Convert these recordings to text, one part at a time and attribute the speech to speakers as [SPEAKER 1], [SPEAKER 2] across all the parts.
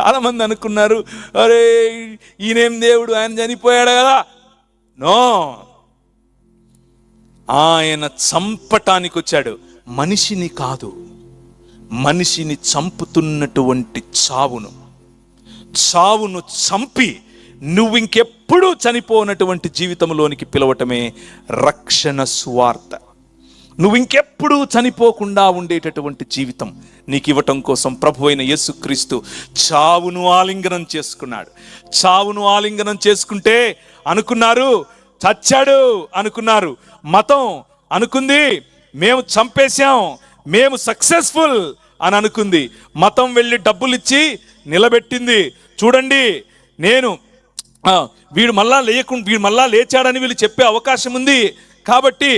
[SPEAKER 1] చాలామంది అనుకున్నారు అరే ఈయనేం దేవుడు? ఆయన చనిపోయాడు కదా. నో. ఆయన చంపటానికి వచ్చాడు. మనిషిని కాదు మనిషిని చంపుతున్నటువంటి చావును. చావును చంపి నువ్వు ఇంకెప్పుడూ చనిపోనటువంటి జీవితంలోనికి పిలవటమే రక్షణ స్వార్థ నువ్వు ఇంకెప్పుడు చనిపోకుండా ఉండేటటువంటి జీవితం నీకు ఇవ్వటం కోసం ప్రభు అయిన యేసుక్రీస్తు చావును ఆలింగనం చేసుకున్నాడు. చావును ఆలింగనం చేసుకుంటే అనుకున్నారు చచ్చాడు అనుకున్నారు. మతం అనుకుంది మేము చంపేశాం మేము సక్సెస్ఫుల్ అని అనుకుంది. మతం వెళ్ళి డబ్బులు ఇచ్చి నిలబెట్టింది. చూడండి నేను వీడు మళ్ళా లేకుండా వీడు మళ్ళా లేచాడని వీళ్ళు చెప్పే అవకాశం ఉంది కాబట్టి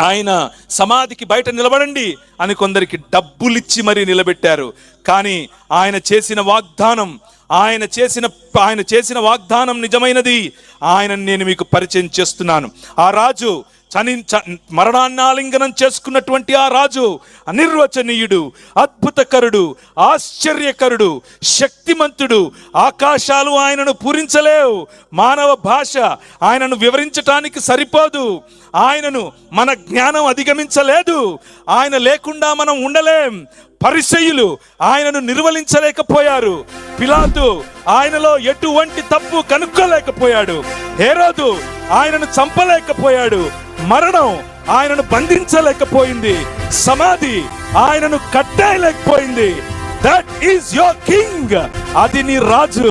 [SPEAKER 1] ఆయన సమాధికి బయట నిలబడండి అని కొందరికి డబ్బులిచ్చి మరీ నిలబెట్టారు. కానీ ఆయన చేసిన వాగ్దానం ఆయన చేసిన ఆయన చేసిన వాగ్దానం నిజమైనది. ఆయన నేను మీకు పరిచయం చేస్తున్నాను. ఆ రాజు చని చ- మరణాన్ని ఆలింగనం చేసుకున్నటువంటి ఆ రాజు అనిర్వచనీయుడు అద్భుతకరుడు ఆశ్చర్యకరుడు శక్తిమంతుడు. ఆకాశాలు ఆయనను పూరించలేవు. మానవ భాష ఆయనను వివరించటానికి సరిపోదు. ఆయనను మన జ్ఞానం అధిగమించలేదు. ఆయన లేకుండా మనం ఉండలేం. పరిసయులు ఆయనను నిర్వలించలేకపోయారు. పిలాతు ఆయనలో ఎటువంటి తప్పు కనుక్కోలేకపోయాడు. హేరోదు ఆయనను చంపలేకపోయాడు. మరణం ఆయనను బంధించలేకపోయింది. సమాధి ఆయనను కట్టేయలేకపోయింది. దట్ ఈస్ యువర్ కింగ్ అది నీ రాజు.